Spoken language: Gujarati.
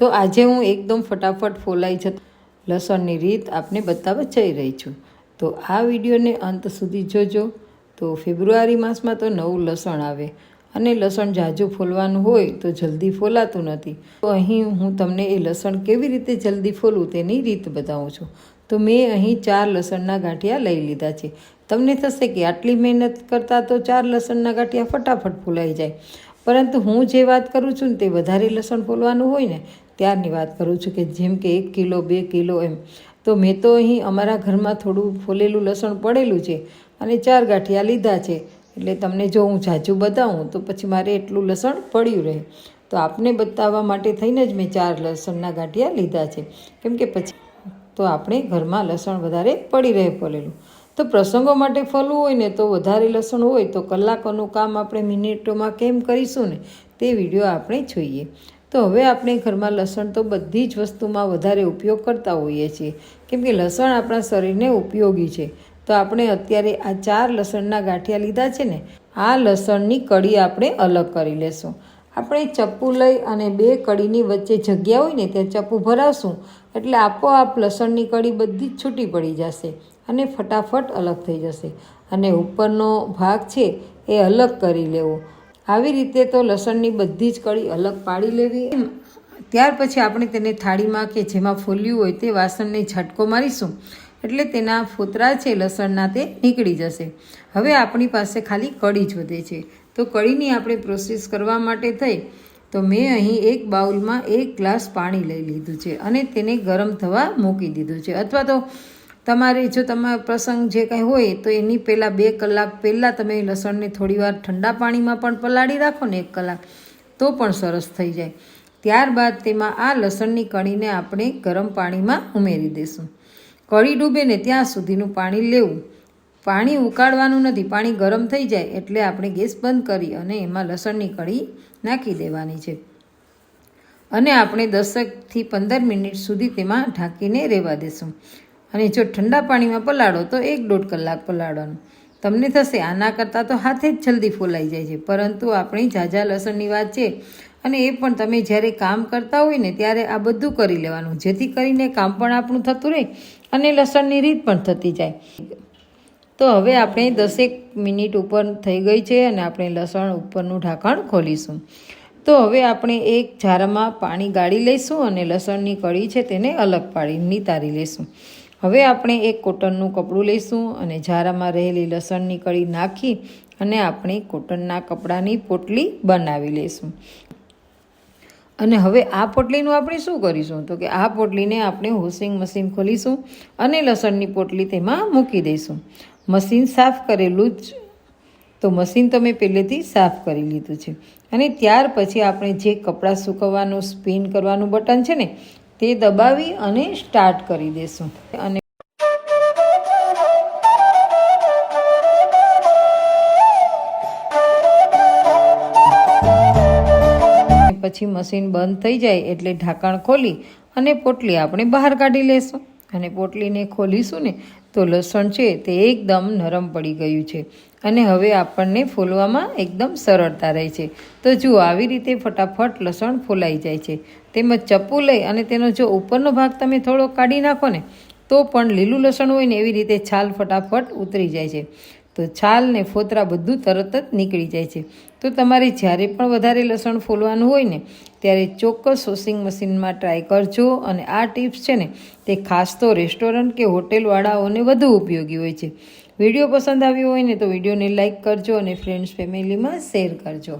તો આજે હું એકદમ ફટાફટ ફોલાઈ જતો. લસણની રીત આપને બતાવવા જઈ રહી છું. તો આ વિડીયોને અંત સુધી જોજો. તો ફેબ્રુઆરી માસમાં તો નવું લસણ આવે. અને લસણ જાજુ ફોલવાનું હોય તો જલ્દી ફોલાતું નથી. તો અહીં હું તમને એ લસણ કેવી રીતે જલ્દી ફોલવું તેની રીત બતાવું છું. તો મેં અહીં ચાર લસણના ગાંઠિયા લઈ લીધા છે. તમને થશે કે આટલી મહેનત કરતાં તો ચાર લસણના ગાંઠિયા ફટાફટ ફોલાઈ જાય. પરંતુ હું જે વાત કરું છું ને તે વધારે લસણ ફોલવાનું હોય ને ત્યારની વાત કરું છું કે જેમ કે એક કિલો, બે કિલો એમ. તો મેં તો અહીં અમારા ઘરમાં થોડું ફોલેલું લસણ પડેલું છે અને ચાર ગાંઠિયા લીધા છે. એટલે તમને જો હું જાજુ બતાવું તો પછી મારે એટલું લસણ પડ્યું રહે. તો આપને બતાવવા માટે થઈને જ મેં ચાર લસણના ગાંઠિયા લીધા છે. કેમ કે પછી તો આપણે ઘરમાં લસણ વધારે પડી રહે ફોલેલું. તો પ્રસંગો માટે ફલવું હોય ને તો વધારે લસણ હોય તો કલાકોનું કામ આપણે મિનિટોમાં કેમ કરીશું ને તે વીડિયો આપણે જોઈએ. તો હવે આપણે ઘરમાં લસણ તો બધી જ વસ્તુમાં વધારે ઉપયોગ કરતા હોઈએ છીએ. કેમ કે લસણ આપણા શરીરને ઉપયોગી છે. તો આપણે અત્યારે આ ચાર લસણના ગાંઠિયા લીધા છે ને, આ લસણની કડી આપણે અલગ કરી લેશું. આપણે ચપ્પુ લઈ અને બે કડીની વચ્ચે જગ્યા હોય ને, ત્યાં ચપ્પુ ભરાવશું એટલે આપોઆપ લસણની કડી બધી જ છૂટી પડી જશે અને ફટાફટ અલગ થઈ જશે. અને ઉપરનો ભાગ છે એ અલગ કરી લેવો. આવી રીતે તો લસણની બધી જ કળી અલગ પાડી લેવી. ત્યાર પછી આપણે તેને થાળીમાં કે જેમાં ફોલ્યું હોય તે વાસણને છટકો મારીશું. એટલે તેના ફોતરા છે લસણના તે નીકળી જશે. હવે આપણી પાસે ખાલી કળી જ વધે છે. તો કળીની આપણે પ્રોસેસ કરવા માટે થઈ, તો મેં અહીં એક બાઉલમાં એક ગ્લાસ પાણી લઈ લીધું છે અને તેને ગરમ થવા મૂકી દીધું છે. અથવા તો તમારે જો તમારો પ્રસંગ જે કંઈ હોય, તો એની પહેલાં બે કલાક પહેલાં તમે લસણને થોડીવાર ઠંડા પાણીમાં પણ પલાળી રાખો ને એક કલાક, તો પણ સરસ થઈ જાય. ત્યારબાદ તેમાં આ લસણની કળીને આપણે ગરમ પાણીમાં ઉમેરી દઈશું કળી ડૂબે ને ત્યાં સુધીનું પાણી લેવું. પાણી ઉકાળવાનું નથી, પાણી ગરમ થઈ જાય એટલે આપણે ગેસ બંધ કરી અને એમાં લસણની કળી નાખી દેવાની છે. અને આપણે દસકથી પંદર મિનિટ સુધી તેમાં ઢાંકીને રહેવા દેશું. અને જો ઠંડા પાણીમાં પલાળો, તો એક દોઢ કલાક પલાળવાનું. તમને થશે આના કરતાં તો હાથે જ જલ્દી ફોલાઈ જાય છે. પરંતુ આપણી ઝાઝા લસણની વાત છે અને એ પણ તમે જ્યારે કામ કરતા હોય ને ત્યારે આ બધું કરી લેવાનું. જેથી કરીને કામ પણ આપણું થતું રહે અને લસણની રીત પણ થતી જાય. તો હવે આપણે દસેક મિનિટ ઉપર થઈ ગઈ છે અને આપણે લસણ ઉપરનું ઢાંકણ ખોલીશું. તો હવે આપણે એક જારમાં પાણી ગાળી લઈશું અને લસણની કળી છે તેને અલગ પાડી નિતારી લઈશું. હવે આપણે એક કોટનનું કપડું લઈશું અને ઝારામાં રહેલી લસણની કળી નાખી અને આપણે કોટનના કપડાની પોટલી બનાવી લઈશું. અને હવે આ પોટલીનું આપણે શું કરીશું? તો કે આ પોટલીને આપણે વોશિંગ મશીન ખોલીશું અને લસણની પોટલી તેમાં મૂકી દઈશું. મશીન સાફ કરેલું જ તો મશીન તમે પહેલેથી સાફ કરી લીધું છે. અને ત્યાર પછી આપણે જે કપડાં સૂકવવાનું, સ્પિન કરવાનું બટન છે ને તે દબાવી અને સ્ટાર્ટ કરી દેશું. અને પછી મશીન બંધ થઈ જાય એટલે ઢાંકણ ખોલી અને પોટલી આપણે બહાર કાઢી લેશું. અને પોટલીને ખોલીશું ને તો લસણ છે તે એકદમ નરમ પડી ગયું છે અને હવે આપણને ફોલવામાં એકદમ સરળતા રહે છે. તો જુઓ, આવી રીતે ફટાફટ લસણ ફોલાઈ જાય છે. તેમજ ચપ્પુ લઈ અને તેનો જો ઉપરનો ભાગ તમે થોડો કાઢી નાખો ને, તો પણ લીલું લસણ હોય ને એવી રીતે છાલ ફટાફટ ઉતરી જાય છે. તો છાલ ને ફોતરા બધું તરત જ નીકળી જાય છે. તો તમારે જ્યારે પણ વધારે લસણ ફોલવાનું હોય ને, ત્યારે ચોક્કસ વોશિંગ મશીનમાં ટ્રાય કરજો અને આ ટિપ્સ છે ને, તે ખાસ તો રેસ્ટોરન્ટ કે હોટેલવાળાઓને વધુ ઉપયોગી હોય છે. વીડિયો પસંદ આવ્યો હોય ને તો વિડીયોને લાઇક કરજો અને ફ્રેન્ડ્સ ફેમિલીમાં શેર કરજો.